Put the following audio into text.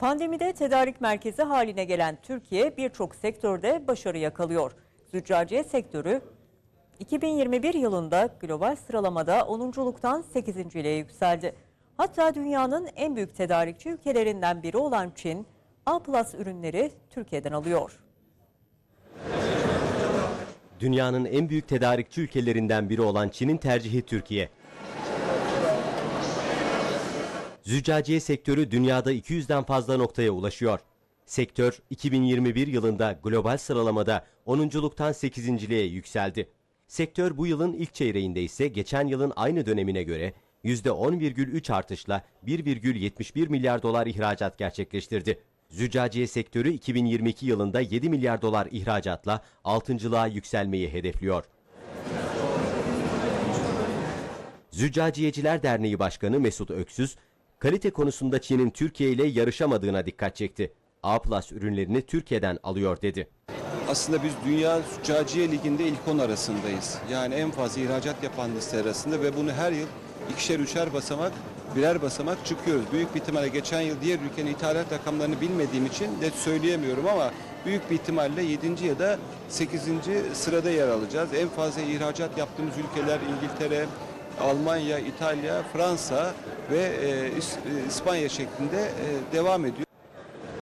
Pandemide tedarik merkezi haline gelen Türkiye birçok sektörde başarı yakalıyor. Züccaciye sektörü 2021 yılında global sıralamada 10'unculuktan 8.liğe yükseldi. Hatta dünyanın en büyük tedarikçi ülkelerinden biri olan Çin, A+ ürünleri Türkiye'den alıyor. Dünyanın en büyük tedarikçi ülkelerinden biri olan Çin'in tercihi Türkiye. Züccaciye sektörü dünyada 200'den fazla noktaya ulaşıyor. Sektör 2021 yılında global sıralamada 10'unculuktan 8.liğe yükseldi. Sektör bu yılın ilk çeyreğinde ise geçen yılın aynı dönemine göre %10,3 artışla 1,71 milyar dolar ihracat gerçekleştirdi. Züccaciye sektörü 2022 yılında 7 milyar dolar ihracatla 6.lığa yükselmeyi hedefliyor. Züccaciyeciler Derneği Başkanı Mesut Öksüz, kalite konusunda Çin'in Türkiye ile yarışamadığına dikkat çekti. A+ ürünlerini Türkiye'den alıyor dedi. Aslında biz Dünya Züccaciye Ligi'nde ilk 10 arasındayız. Yani en fazla ihracat yapan liste arasında ve bunu her yıl ikişer üçer basamak, birer basamak çıkıyoruz. Büyük bir ihtimalle geçen yıl diğer ülkenin ithalat rakamlarını bilmediğim için net söyleyemiyorum ama büyük bir ihtimalle 7. ya da 8. sırada yer alacağız. En fazla ihracat yaptığımız ülkeler İngiltere, Almanya, İtalya, Fransa ve e, e, İspanya şeklinde e, devam ediyor.